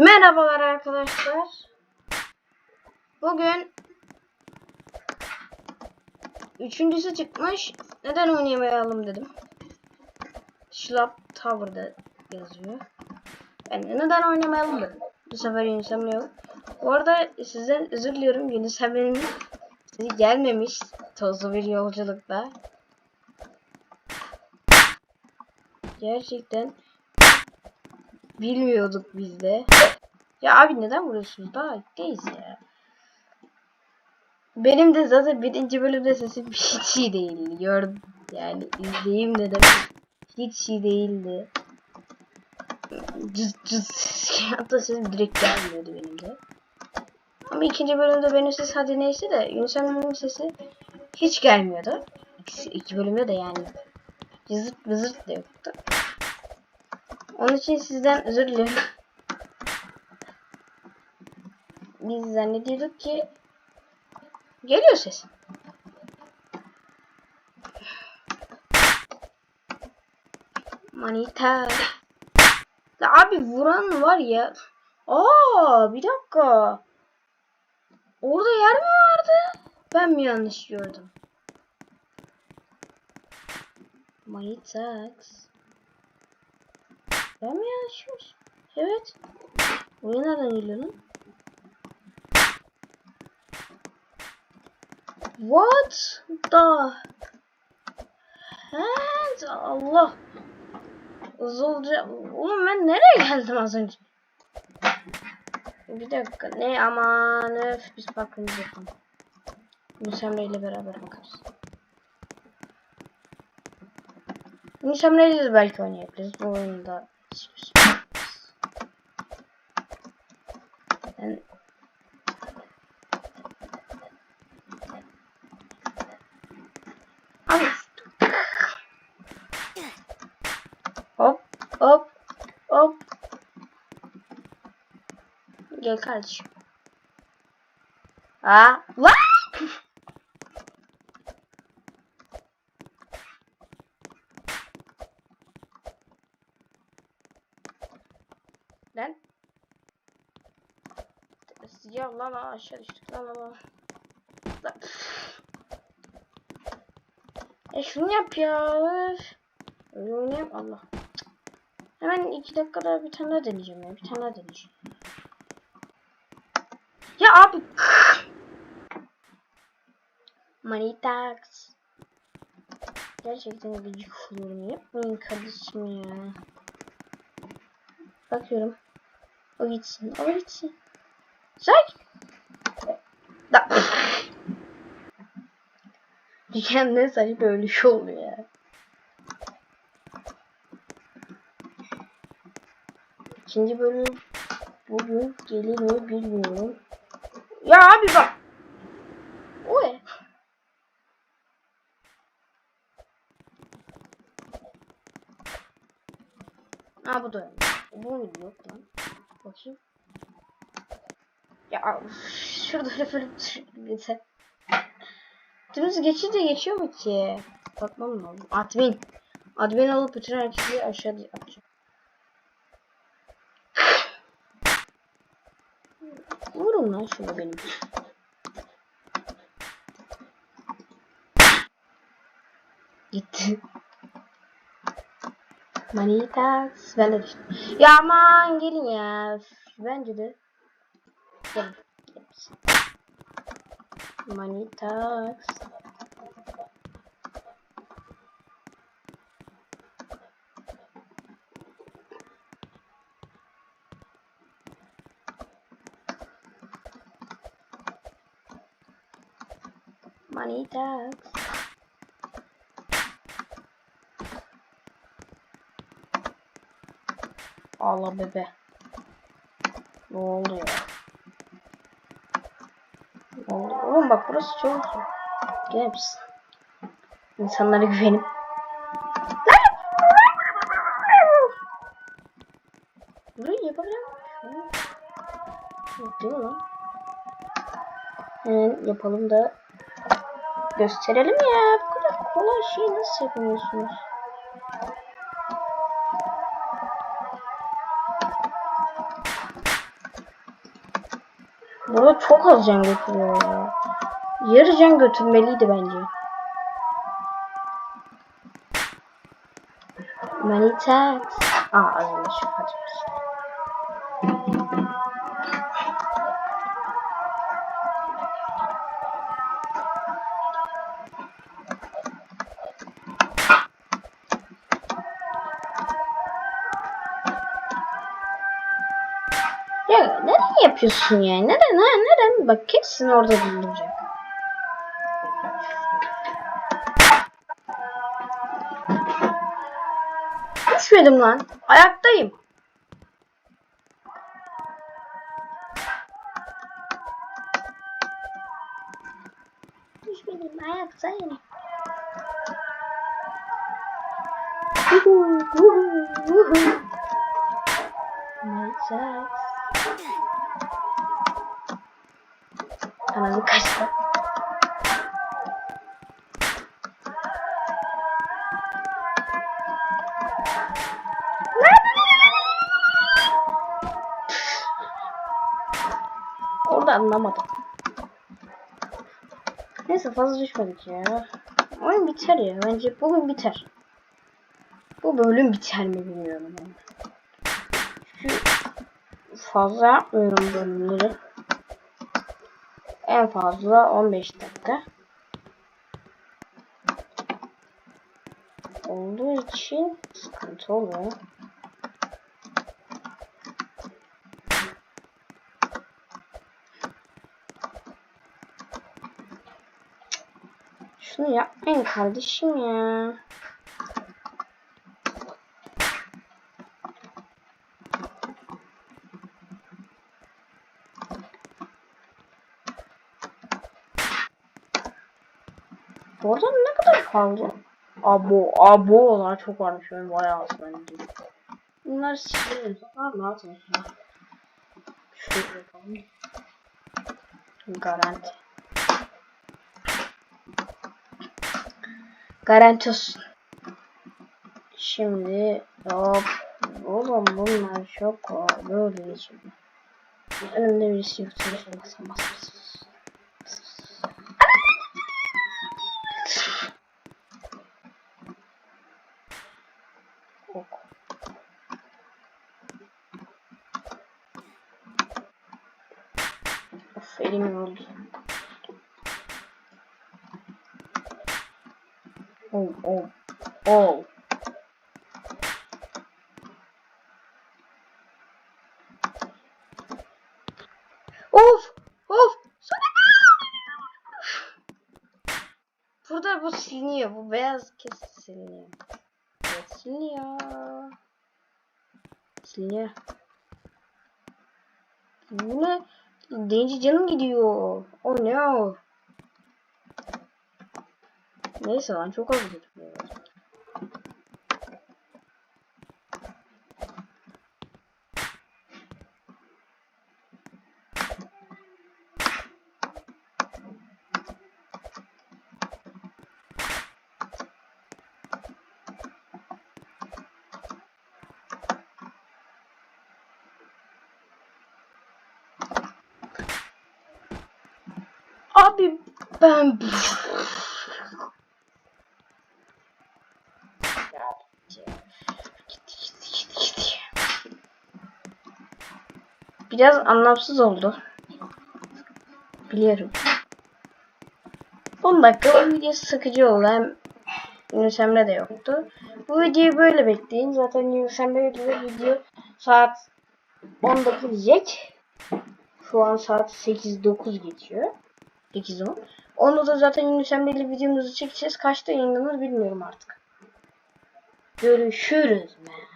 Merhabalar arkadaşlar. Bugün üçüncüsü çıkmış. Neden oynayamayalım dedim. Schlapp Tower'da yazıyor. Ben de neden oynamayalım dedim. Bu sefer Yunus Emre yok. Bu arada sizden özür diliyorum. Yunus Emre'nin sizi gelmemiş tozlu bir yolculukta. Gerçekten bilmiyorduk biz de. Ya abi neden vuruyorsunuz? Daha ilkteyiz ya. Benim de zaten birinci bölümde sesim hiç iyi değildi. Gördüm. Yani izleyeyim dedim. Hiç iyi değildi. Cız cız. Hatta sesim direkt gelmiyordu benim de. Ama ikinci bölümde benim ses hadi neyse de Yunus sesi hiç gelmiyordu. İkisi, iki bölümde de yani cızırt vızırt da yoktu. Onun için sizden özür dilerim. Biz zannediyorduk ki geliyor ses. Manita. La abi vuran var ya. Aa bir dakika. Orada yer mi vardı? Ben mi yanlış gördüm? Manitax. Ben mi yanlış gördüm? Evet. Buraya nereden geliyor lan? What the heck? Allah. Hızlıca. Oğlum ben nereye geldim az önce? Bir dakika. Ne aman öf. Biz bakımızı yapalım. Yunus Emre ile beraber bakarız. Yunus Emre ile belki oynayabiliriz. Bu oyunda. Ben Abi. Hop hop hop. Gel kardeşim. Aa, lan! Ya lan lan aşağı düştük lan lan lan. Lan. E şunu yap ya. Öyle Allah. Hemen iki dakikada bir tane deneyeceğim ya. Bir tane deneyeceğim. Ya abi. Manitax. Gerçekten gıcık oluyorum. Yapmayın kardeşim ya. Bakıyorum. O gitsin. O gitsin. Sakin. Da. Kendine saçma böyle şey oluyor ya. İkinci bölüm bugün gelir mi bilmiyorum. Ya abi bak. O ne? Ha bu da. Bu yok lan? Bakayım. Ya şurada öyle böyle geçse. Dümdüz geçince geçiyor mu ki? Bakmam lazım. Admin. Admin alıp bütün herkesi aşağı atacağım. Vurun lan şunu benim. Gitti. Manitas. Ben de düştüm. Ya aman gelin ya. Bence de. Gelin. Manitas. Manitas. Allah bebe. Ne oldu ya? Ne oldu? Oğlum bak burası çok zor. Gel misin? İnsanlara güvenip. Burayı yapabilir miyim? Değil mi lan? Hemen yapalım da gösterelim ya. Bu kadar kolay şeyi nasıl yapamıyorsunuz? Burada çok az can götürüyor ya. Yarı can götürmeliydi bence. Many thanks. Aa azmış. Hadi. Yapıyorsun ya? Neden ha? Neden? Bak kesin orada bulunacak. Düşmedim lan. Ayaktayım. Düşmedim. Ayaktayım. Vuhu, vuhu, vuhu. Güzel. Ananı kaçtı. Orada anlamadım. Neyse fazla düşmedik ya. Oyun biter ya. Bence bugün biter. Bu bölüm biter mi bilmiyorum. Çünkü fazla yapmıyorum bölümleri. En fazla 15 dakika. Olduğu için sıkıntı oluyor. Şunu yapmayın kardeşim ya. Orada ne kadar kaldı? Abo, abolar çok varmış. Ben bayağı az bence. Bunlar sileriz. Aa, ne yapayım? Şöyle yapalım. Garanti. Garanti olsun. Şimdi hop. Oğlum bunlar çok kolay. Böyle geçiyor. Önümde birisi yok. Şöyle elim yoruldu. Oh oh oh. Of of. Burada bu siliniyor. Bu beyaz kesin siliniyor. Evet, siliniyor. Siliniyor. Bu ne? Deyince canım gidiyor. Oh no. Neyse lan çok az gidiyor. Abi ben Biraz anlamsız oldu. Biliyorum. 10 dakika bu video sıkıcı oldu. Hem Yunus de yoktu. Bu videoyu böyle bekleyin. Zaten Yunus Emre video saat 10'da gelecek. Şu an saat 8-9 geçiyor. 8-10. Onu da zaten ile videomuzu çekeceğiz. Kaçta yayınlanır bilmiyorum artık. Görüşürüz. Man.